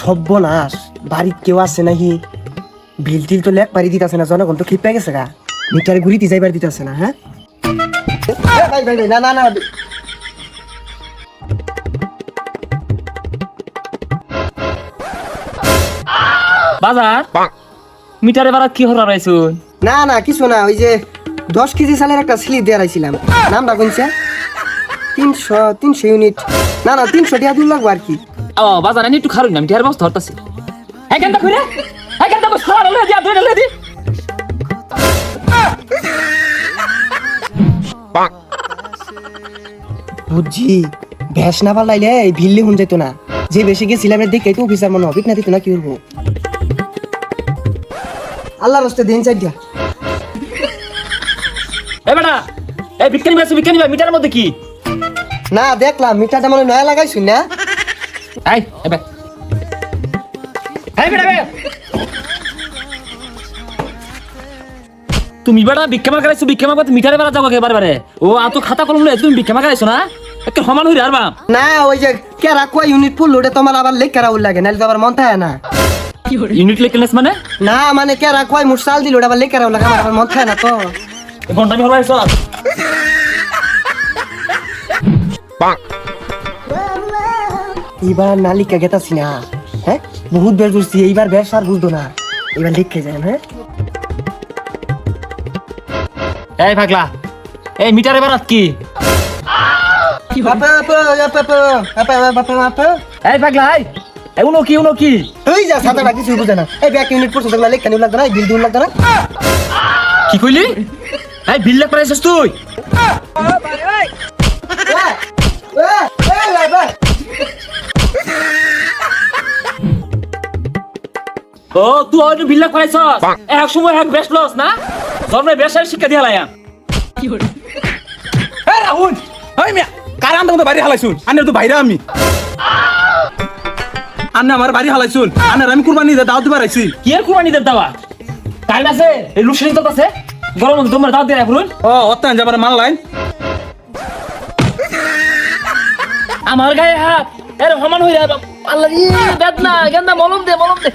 সর্বনাশ বাড়িত কেউ আছে নাকি? বিল টিল তো লেখ পারি দিতেছে না জনগণ তো খিপে গেছে গা। মিটারে ঘুরিতে যাইবার দিতেছে না হ্যাঁ ভাই ভাই না না না বাজার মিটারে বারাত কি হরা রাইছুন না না কিছু না ওই যে দশ কেজি চালের একটা স্লিপ দিয়ে রাখছিলাম নামটা কোনছে? তিনশো তিনশো ইউনিট। না না তিনশো টাকা দিন লাগবো আর কি। ও বাজার একটু খারুন হ্যাঁ কেন হ্যাঁ কেন বস খাওয়া লয়ে দিয়া ধরে লয়ে দি। বুঝছি ভ্যাস না পালাইলে এই ভিল্লি হুন যেত না। যে বেশি গেছিলাম দেখে তো অফিসার মনে হবে না দিত না কি করব আল্লাহ রস্তে দিন চাই দিয়া। এ বেটা এই বিজ্ঞানী ভাই বিজ্ঞানী ভাই মিটারের মধ্যে কি? না দেখলাম মিটারটা মনে নয়া লাগাইছুন না? এই এবে। এই বেটা বে তুমি বেটা বিক্ষেমা করাইছো বিক্ষেমা করতে মিটারে বেড়া যাব এবারে বারে ও আত খাতা কলম লয়ে তুমি বিক্ষেমা করাইছো না? একটা সমান হইরে আর বাম না ওই যে কেরা কয় ইউনিট ফুল ওটা তোমার আবার লেখ কেরা উল লাগে নাহলে তো আবার মন থাকে না। ইউনিট লেকেলেস মানে? না মানে কেরা কয় মুঠ চাল দিল ওটা আবার লেখ কেরা উল লাগে আবার মন থাকে না তো। ঘণ্টা আমি হরাইছো এইবার নালিকা গেতাছি না হ্যাঁ? বহুত বের বুঝছি এইবার বেশ আর বুঝতো না। এবার লিখে যায় হ্যাঁ? এই পাগলা এই মিটারে বেড়াত কি। এই পাগলা এই এই উনো কি উনো কি? এই যা বাকি কিছু বুঝে না। এই ব্যাক ইউনিট পড়ছে তোগুলা লেখ কেন লাগতো না বিল দিন লাগতো না? কি কইলি? এই বিল লেখ পাইছিস তুই? ও তুই হয়তো বিল লেখ পাইছস এক সময় এক বেশ লস না? জন্মে বেশের শিক্ষা দিয়া লাইয়া এই রাহুল! ওই মিয়া কার আন্দা মতো বাড়ি হালাইছুন? আনের তো বাইরে আমি। আন্না আমার বাড়ি হালাইছুন। আনার আমি কুরবানি দিয়ে দাও দিবার আইছি। কি এর কুরবানি দাওয়া টাইম আছে এই তো আছে গরম তোমার দাও দিয়ে রাখুন ও অত্যান যাবার মাল লাইন আমার গায়ে হাত। এর সমান হইরা আল্লাহ বেদনা গেন্দা মলম দে মলম দে।